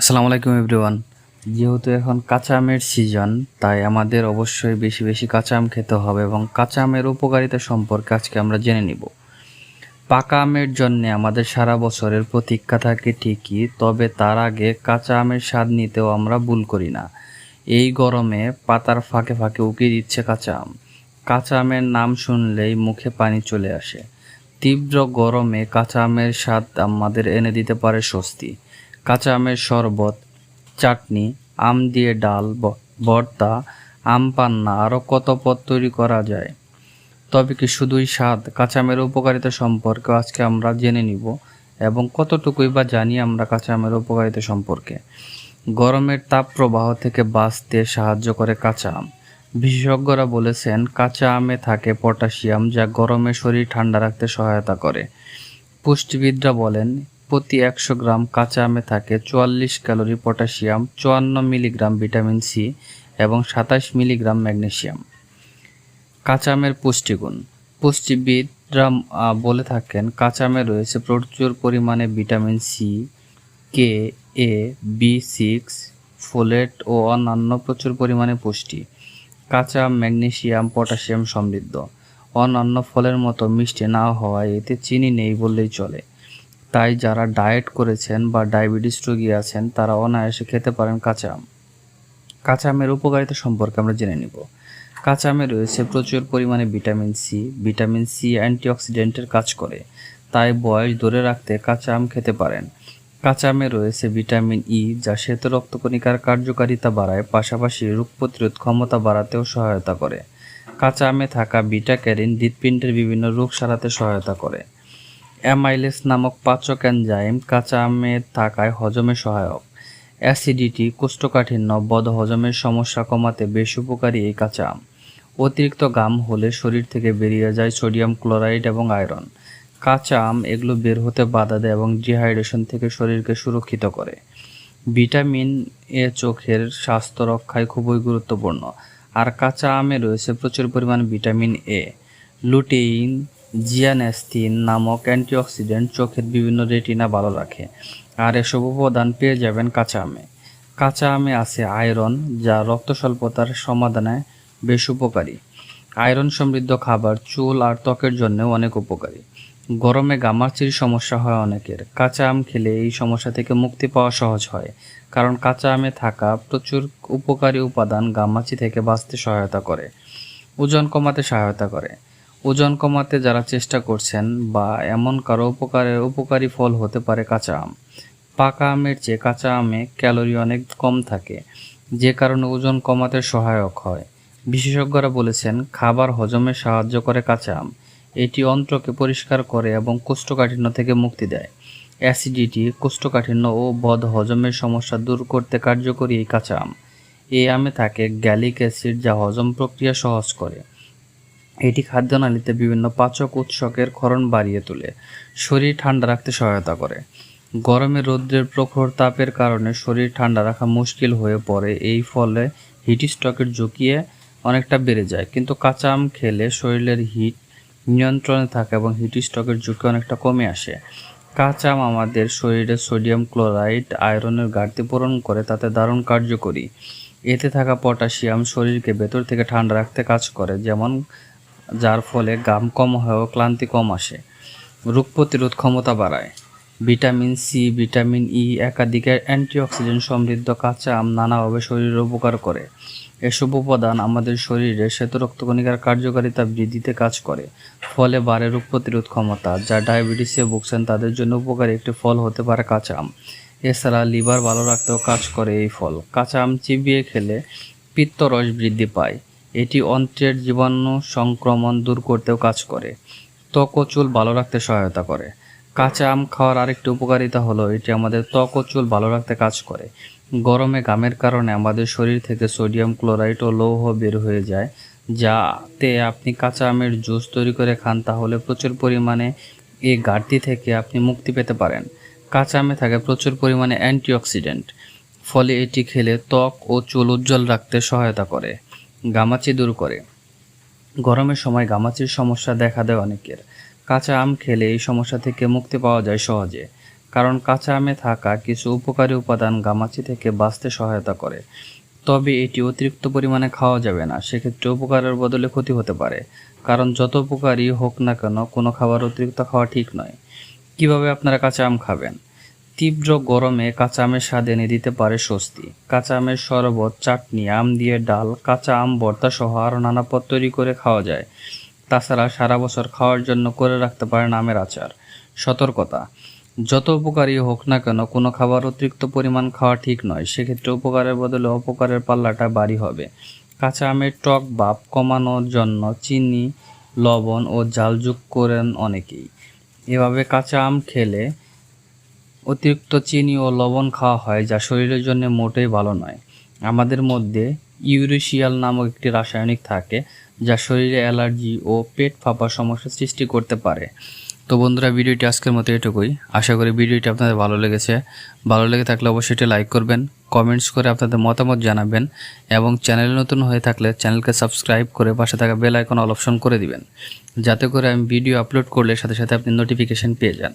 আসসালামু আলাইকুম এভরিওয়ান যেহেতু এখন কাঁচা আমের সিজন তাই আমাদের অবশ্যই বেশি বেশি কাঁচা আম খেতে হবে এবং কাঁচা আমের উপকারিতা সম্পর্কে আজকে আমরা জেনে নিব। পাকা আমের জন্য আমাদের সারা বছরের প্রতীক্ষা থাকে ঠিকই, তবে তার আগে কাঁচা আমের স্বাদ নিতেও আমরা ভুল করি না। এই গরমে পাতার ফাঁকে ফাঁকে উকি দিচ্ছে কাঁচা আম। কাঁচা আমের নাম শুনলেই মুখে পানি চলে আসে। তীব্র গরমে কাঁচা আমের স্বাদ আমাদের এনে দিতে পারে স্বস্তি। কাঁচা আমের শরবত, চাটনি, আম দিয়ে ডাল ভর্তা আম পান্না আরও কত পদ তৈরি করা যায়? তবে কি শুধুই স্বাদ? কাঁচা আমের উপকারিতা সম্পর্কে আজকে আমরা জেনে নিব এবং কতটুকুই বা জানি আমরা কাঁচা আমের উপকারিতা সম্পর্কে। গরমের তাপ প্রবাহ থেকে বাঁচতে সাহায্য করে কাঁচা আম। বিশেষজ্ঞরা বলেছেন, কাঁচা আমে থাকে পটাশিয়াম যা গরমে শরীর ঠান্ডা রাখতে সহায়তা করে। পুষ্টিবিদরা বলেন প্রতি একশো গ্রাম কাঁচা আমে থাকে চুয়াল্লিশ ক্যালোরি পটাশিয়াম, চুয়ান্ন মিলিগ্রাম ভিটামিন সি এবং সাতাশ মিলিগ্রাম ম্যাগনেশিয়াম। কাঁচা আমের পুষ্টিগুণ। পুষ্টিবিদরা বলে থাকেন, কাঁচা আমে রয়েছে প্রচুর পরিমাণে vitamin C K A B six folate ও অন্যান্য প্রচুর পরিমাণে পুষ্টি। কাঁচা আম, ম্যাগনেশিয়াম, পটাশিয়াম সমৃদ্ধ। অন্যান্য ফলের মতো মিষ্টি না হওয়ায় এতে চিনি নেই বললেই চলে। তাই যারা ডায়েট করেছেন বা ডায়াবেটিস রোগী আছেন, তারা অনায়াসে খেতে পারেন কাঁচা আম। কাঁচা আমের উপকারিতা সম্পর্কে আমরা জেনে নিব। কাঁচা আমে রয়েছে প্রচুর পরিমাণে ভিটামিন সি। ভিটামিন সি অ্যান্টিঅক্সিডেন্টের কাজ করে। তাই বয়স ধরে রাখতে কাঁচা আম খেতে পারেন। কাঁচা আমে রয়েছে ভিটামিন ই, যা শ্বেত রক্তকণিকার কার্যকারিতা বাড়ায়, পাশাপাশি রোগ প্রতিরোধ ক্ষমতা বাড়াতেও সহায়তা করে। কাঁচা আমে থাকা বিটা ক্যারিন হৃৎপিণ্ডের বিভিন্ন রোগ সারাতে সহায়তা করে। অ্যামাইলেস নামক পাচক এনজাইম কাঁচা আমে থাকায় হজমে সহায়ক। অ্যাসিডিটি, কোষ্ঠকাঠিন্য বদহজমের সমস্যা কমাতে বেশ উপকারী এই কাঁচা আম। অতিরিক্ত গাম হলে শরীর থেকে বেরিয়ে যায় সোডিয়াম ক্লোরাইড এবং আয়রন। কাঁচা আম এগুলো বের হতে বাধা দেয় এবং ডিহাইড্রেশন থেকে শরীরকে সুরক্ষিত করে। ভিটামিন এ চোখের স্বাস্থ্য রক্ষায় খুবই গুরুত্বপূর্ণ। আর কাঁচা আমে রয়েছে প্রচুর পরিমাণ ভিটামিন এ। লুটেইন জিয়ানেস্টিন নামক অ্যান্টিঅক্সিডেন্ট চোখের বিভিন্ন রেটিনা ভালো রাখে। আর এসব উপাদান পেয়ে যাবেন কাঁচা আমে। কাঁচা আমে আছে আয়রন, যা রক্ত স্বল্পতার সমাধানে বেশ উপকারী। আয়রন সমৃদ্ধ খাবার, চুল আর ত্বকের জন্য অনেক উপকারী। গরমে গামাচির সমস্যা হয় অনেকের। কাঁচা আম খেলে এই সমস্যা থেকে মুক্তি পাওয়া সহজ হয়, কারণ কাঁচা আমে থাকা প্রচুর উপকারী উপাদান গামাচি থেকে বাঁচতে সহায়তা করে, ওজন কমাতে সহায়তা করে। ওজন কমাতে যারা চেষ্টা করছেন বা এমন কারও উপকারে, উপকারী ফল হতে পারে কাঁচা আম। পাকা আমের চেয়ে কাঁচা আমে ক্যালোরি অনেক কম থাকে, যে কারণে ওজন কমাতে সহায়ক হয়। বিশেষজ্ঞরা বলেছেন, খাবার হজমে সাহায্য করে কাঁচা আম। এটি অন্ত্রকে পরিষ্কার করে এবং কোষ্ঠকাঠিন্য থেকে মুক্তি দেয়। অ্যাসিডিটি, কোষ্ঠকাঠিন্য ও বদ হজমের সমস্যা দূর করতে কার্যকরী এই কাঁচা আম। এই আমে থাকে গ্যালিক অ্যাসিড যা হজম প্রক্রিয়া সহজ করে। এটি খাদ্যনালীতে বিভিন্ন পাচক উৎসকের ক্ষরণ বাড়িয়ে তোলে, শরীর ঠান্ডা রাখতে সহায়তা করে। গরমে রৌদ্রের প্রখর তাপের কারণে শরীর ঠান্ডা রাখা মুশকিল হয়ে পড়ে, এই ফলে হিট স্ট্রোকের ঝুঁকিয়ে অনেকটা বেড়ে যায়। কিন্তু কাঁচা আম খেলে শরীরের হিট নিয়ন্ত্রণে থাকে এবং হিট স্ট্রোকের ঝুঁকি অনেকটা কমে আসে। কাঁচা আম আমাদের শরীরে সোডিয়াম ক্লোরাইড, আয়রনের ঘাটতি পূরণ করে, তাতে দারুণ কার্যকরী। এতে থাকা পটাশিয়াম শরীরকে ভেতর থেকে ঠান্ডা রাখতে কাজ করে, যেমন যার ফলে ঘাম কম হয় ও ক্লান্তি কম আসে। রোগ প্রতিরোধ ক্ষমতা বাড়ায়। ভিটামিন সি, ভিটামিন ই একাধিক অ্যান্টিঅক্সিডেন্ট সমৃদ্ধ কাঁচা আম নানাভাবে শরীরের উপকার করে। এসব উপাদান আমাদের শরীরে শ্বেত রক্তকণিকার কার্যকারিতা বৃদ্ধিতে কাজ করে, ফলে বাড়ে রোগ প্রতিরোধ ক্ষমতা। যা ডায়াবেটিসে ভুগছেন তাদের জন্য উপকারী একটি ফল হতে পারে কাঁচা আম। এছাড়া লিভার ভালো রাখতেও কাজ করে এই ফল। কাঁচা আম চিবিয়ে খেলে পিত্তরস বৃদ্ধি পায়। এটি অন্ত্রের জীবাণু সংক্রমণ দূর করতেও কাজ করে। ত্বক ও চুল ভালো রাখতে সহায়তা করে। কাঁচা আম খাওয়ার আরেকটি উপকারিতা হলো, এটি আমাদের ত্বক ও চুল ভালো রাখতে কাজ করে। গরমে ঘামের কারণে আমাদের শরীর থেকে সোডিয়াম ক্লোরাইড ও লৌহ বের হয়ে যায়, যাতে আপনি কাঁচা আমের জুস তৈরি করে খান, তাহলে প্রচুর পরিমাণে এই ঘাটতি থেকে আপনি মুক্তি পেতে পারেন। কাঁচা আমে থাকে প্রচুর পরিমাণে অ্যান্টিঅক্সিডেন্ট, ফলে এটি খেলে ত্বক ও চুল উজ্জ্বল রাখতে সহায়তা করে। গামাচি দূর করে। গরমের সময় গামাচির সমস্যা দেখা দেয় অনেকের। কাঁচা আম খেলে এই সমস্যা থেকে মুক্তি পাওয়া যায় সহজে। কারণ কাঁচা আমে থাকা কিছু উপকারী উপাদান গামাচি থেকে বাঁচতে সহায়তা করে। তবে এটি অতিরিক্ত পরিমাণে খাওয়া যাবে না, সেক্ষেত্রে উপকারের বদলে ক্ষতি হতে পারে। কারণ যত উপকারী হোক না কেন, কোনো খাবার অতিরিক্ত খাওয়া ঠিক নয়। কীভাবে আপনারা কাঁচা আম খাবেন? তীব্র গরমে কাঁচা আমের স্বাদ এনে দিতে পারে স্বস্তি। কাঁচা আমের শরবত, চাটনি, আম দিয়ে ডাল, কাঁচা আম, ভর্তা সহ আরও নানা পদ তৈরি করে খাওয়া যায়। তাছাড়া সারা বছর খাওয়ার জন্য করে রাখতে পারেন আমের আচার। সতর্কতা, যত উপকারী হোক না কেন কোনো খাবার অতিরিক্ত পরিমাণ খাওয়া ঠিক নয়, সেক্ষেত্রে উপকারের বদলে অপকারের পাল্লাটা বাড়ি হবে। কাঁচা আমের টক বাপ কমানোর জন্য চিনি, লবণ ও জাল যোগ করেন অনেকেই। এভাবে কাঁচা আম খেলে অতিরিক্ত চিনি ও লবণ খাওয়া হয়, যা শরীরের জন্য মোটেই ভালো নয়। আমাদের মধ্যে ইউরেশিয়াল নামক একটি রাসায়নিক থাকে, যা শরীরে অ্যালার্জি ও পেট ফাঁপার সমস্যা সৃষ্টি করতে পারে। তো বন্ধুরা, ভিডিওটি আজকের মতো এটুকুই। আশা করি ভিডিওটি আপনাদের ভালো লেগেছে। ভালো লেগে থাকলে অবশ্যই এটি লাইক করবেন, কমেন্টস করে আপনাদের মতামত জানাবেন এবং চ্যানেলে নতুন হয়ে থাকলে চ্যানেলকে সাবস্ক্রাইব করে পাশে থাকা বেল আইকন অল অপশন করে দিবেন, যাতে করে আমি ভিডিও আপলোড করলে সাথে সাথে আপনি নোটিফিকেশন পেয়ে যান।